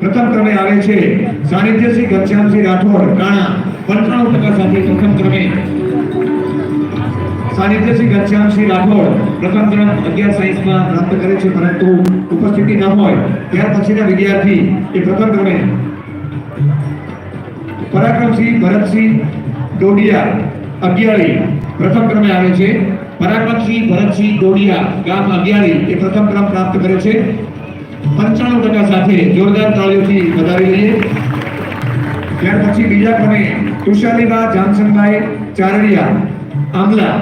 પ્રથમ ક્રમે આવે છે સાનિધ્યસિંહ ઘનશ્યામસિંહ રાઠોડ કાણા પંચાણું ટકા સાથે પ્રથમ ક્રમે. સાનિધ્યસિંહ ઘનશ્યામસિંહ રાઠોડ પ્રથમ ક્રમ અગિયાર સાયન્સમાં પ્રાપ્ત કરે છે, પરંતુ ઉપસ્થિતિ ન હોય, ત્યાર પછીના વિદ્યાર્થી એ પ્રથમ ક્રમે. પરાક્રમસિંહ, ભરતસિંહ ડોડિયા અગિયારી પ્રથમ ક્રમે આવે છે. પરાક્રમસિંહ, ભરતસિંહ ડોડિયા ગામ અગિયારી એ પ્રથમ ક્રમ પ્રાપ્ત કરે છે. પંચાણું ટકા સાથે જોરદાર તાળીઓથી વધાવી લઈએ. ત્યાર પછી બીજા ક્રમે તુષારીબા જામસનભાઈ ચારડિયા આમલા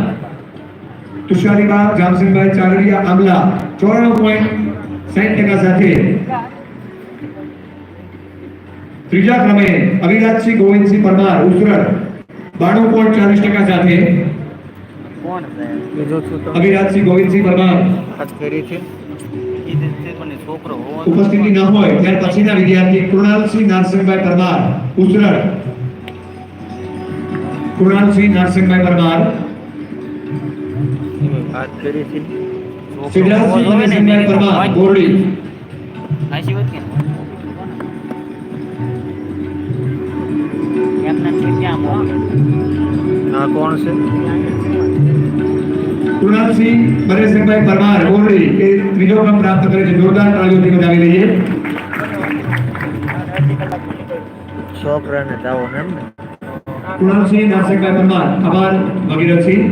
તુષારીબા જામસનભાઈ ચારડિયા આમલા ચોરાણું પોઈન્ટ સાઠ ટકા સાથે. ત્રીજા ક્રમે અવિરાજસિંહ ગોવિંદસિંહ પરમાર ઉસરડ બાણું પોઈન્ટ ચાલીસ ટકા સાથે. કોણ છે? બીજો છું તો. અવિરાજસિંહ ગોવિંદસિંહ પરમાર. હાથ ફેરી છે ઈ દિવસે પણ એ છોકરો હોવો ઉપસ્થિતિ ન હોય ત્યાર પછીના વિદ્યાર્થી કૃણાલસિંહ નારસિંહભાઈ પરમાર ઉસરડ કૃણાલસિંહ નારસિંહભાઈ પરમાર હાથ ફેરી છે છોકરો હોવો સિદ્ધરાજસિંહ જોઈએ ને નારસિંહભાઈ એની પરમાર વાત. બોરડી હાચી વાત કે એમના થી ક્યાં મોકલે? આ કોણ છે કૃણાલસિંહ પરેશભાઈ પરમાર ઓરડી એ ત્રીજો ક્રમ પ્રાપ્ત કરે છે. જોરદાર તાળીઓથી વધાવી લઈએ છોકરાને તાવો ને એમ ને કૃણાલસિંહ નારસિંહભાઈ પરમાર આભાર ભગીરથસિંહ.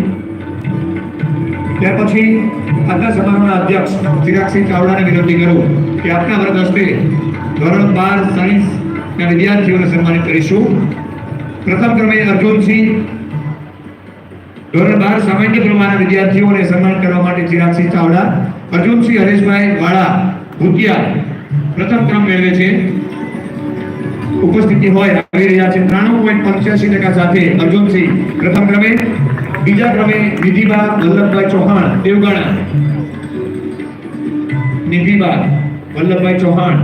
ત્યાર પછી આજના સમારોહના અધ્યક્ષ ચિરાગસિંહ ચાવડાને વિનંતી કરું કે આપના વર્ગ હસ્તે ધોરણ બાર સાયન્સના વિદ્યાર્થીઓને સન્માનિત કરીશું. પ્રથમ ક્રમે અર્જુનસિંહ ધોરણ બાર સામાન્ય પ્રમાણના વિદ્યાર્થીઓને સન્માન કરવા માટે ચિરાગસિંહ ચાવડા, અર્જુનસિંહ હરેશભાઈ વાળા ભૂતિયા પ્રથમ ક્રમ મેળવે છે. ઉપસ્થિતિ હોય, આવી રહ્યા છે. ત્રાણું પોઈન્ટ પંચ્યાસી ટકા સાથે અર્જુનસિંહ પ્રથમ ક્રમે, બીજા ક્રમે નિધિબા વલ્લભભાઈ ચૌહાણ, દેવગણા. નિધિબા વલ્લભભાઈ ચૌહાણ.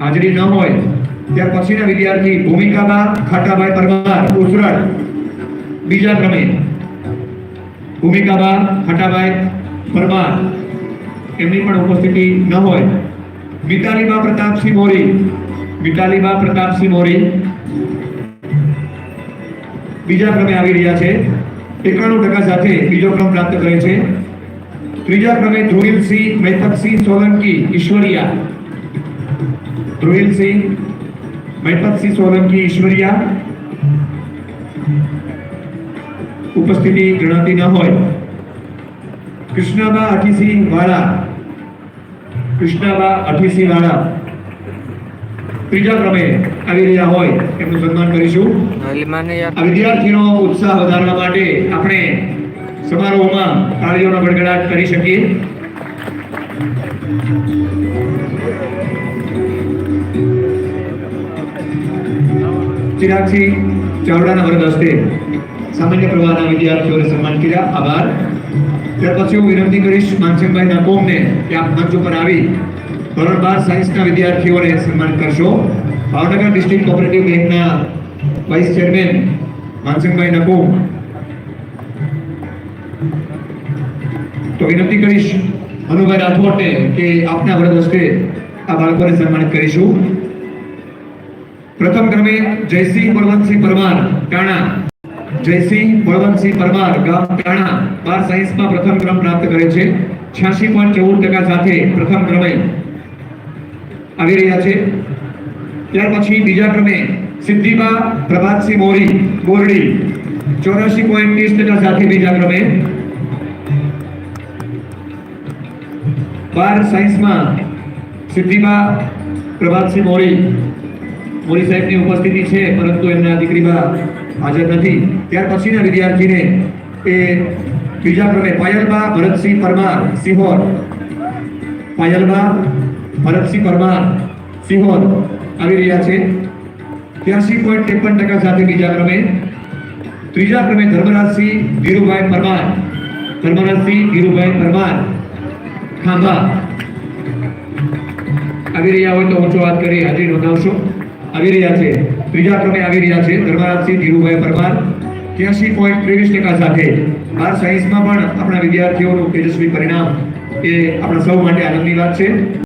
હાજરી ન હોય ત્યાર પછીના વિદ્યાર્થી ભૂમિકાબા ખાટાભાઈ પરમાર, ઉસરડ. બીજા ક્રમે. ભૂમિકાબા ખાટાભાઈ પરમાર. એમની પણ ઉપસ્થિતિ ન હોય. મિતાલીબા પ્રતાપસિંહ મોરી. મિતાલીબા પ્રતાપસિંહ મોરી. બીજા ક્રમે આવી રહ્યા છે. એકાણું ટકા સાથે બીજો ક્રમ પ્રાપ્ત કરે છે. ત્રીજા ક્રમે ધ્રુવિલસિંહ મહેતકસિંહ સોલંકી, ઈશ્વરિયા. ધ્રુવીલસિંહ મહેપતસિંહ સોલંકી ઈશ્વરિયા ઉપસ્થિતિ ગણાતી ન હોય કૃષ્ણાબા અઠીસિંહ વાળા કૃષ્ણાબા અઠીસિંહ વાળા ત્રીજા ક્રમે આવી રહ્યા હોય એમનું સન્માન કરીશું. આ વિદ્યાર્થીનો ઉત્સાહ વધારવા માટે આપણે સમારોહમાં તાળીઓનો ગડગડાટ કરી શકીએ. ચિરાગસિંહ ચાવડાના વર્ગ હસ્તે સામાન્ય પ્રવાહના વિદ્યાર્થીઓને સન્માન કર્યા. આભાર. ત્યાર પછી હું વિનંતી કરીશ, માનસિંહભાઈ નાકોમને કે આપ મંચ ઉપર આવી ધોરણ બાર સાયન્સના વિદ્યાર્થીઓને સન્માન કરશો. ભાવનગર ડિસ્ટ્રિક્ટ કોઓપરેટિવ બેંકના વાઇસ ચેરમેન માનસિંહભાઈ નકોમ તો વિનંતી કરીશ, અનુભાઈ રાઠોડને કે આપના વર્ગ હસ્તે આ બાળકોને સન્માનિત કરીશું. પ્રથમ ક્રમે જયસિંહ બળવંતસિંહ પરમાર, ટાણા. જયસિંહ બળવંતસિંહ પરમાર, ગામ ટાણા. બાર સાયન્સમાં પ્રથમ ક્રમ પ્રાપ્ત કરે છે. છ્યાસી પોઈન્ટ ચૌદ ટકા સાથે પ્રથમ ક્રમે આવી રહ્યા છે. ત્યાર પછી બીજા ક્રમે સિદ્ધિબા પ્રભાતસિંહ મોરી, બોરડી. ચોરાશી પોઈન્ટ ત્રીસ ટકા સાથે બીજા ક્રમે બાર સાયન્સમાં સિદ્ધિબા પ્રભાતસિંહ મોરી મોરી સાહેબની ઉપસ્થિતિ છે, પરંતુ એમના દીકરીમાં હાજર નથી. ત્યાર પછીના વિદ્યાર્થીને એ ત્રીજા ક્રમે પાયલબા ભરતસિંહ પરમાર સિહોર. પાયલબા ભરતસિંહ પરમાર સિહોર આવી રહ્યા છે. ત્યાસી પોઈન્ટ ત્રેપન ટકા સાથે બીજા ક્રમે. ત્રીજા ક્રમે ધર્મરાજસિંહ ધીરુભાઈ પરમાર. ધર્મરાજસિંહ ધીરુભાઈ પરમાર. ખાંભા. આવી રહ્યા હોય તો ઊંચો વાત કરી હાજરી નોંધાવશો. આવી રહ્યા છે. ત્રીજા ક્રમે આવી રહ્યા છે. ધર્મરાજસિંહ ધીરુભાઈ પરમાર ત્યાસી પોઈન્ટ ત્રેવીસ ટકા સાથે. બાર સાયન્સમાં પણ આપણા વિદ્યાર્થીઓનું તેજસ્વી પરિણામ એ આપણા સૌ માટે આનંદની વાત છે.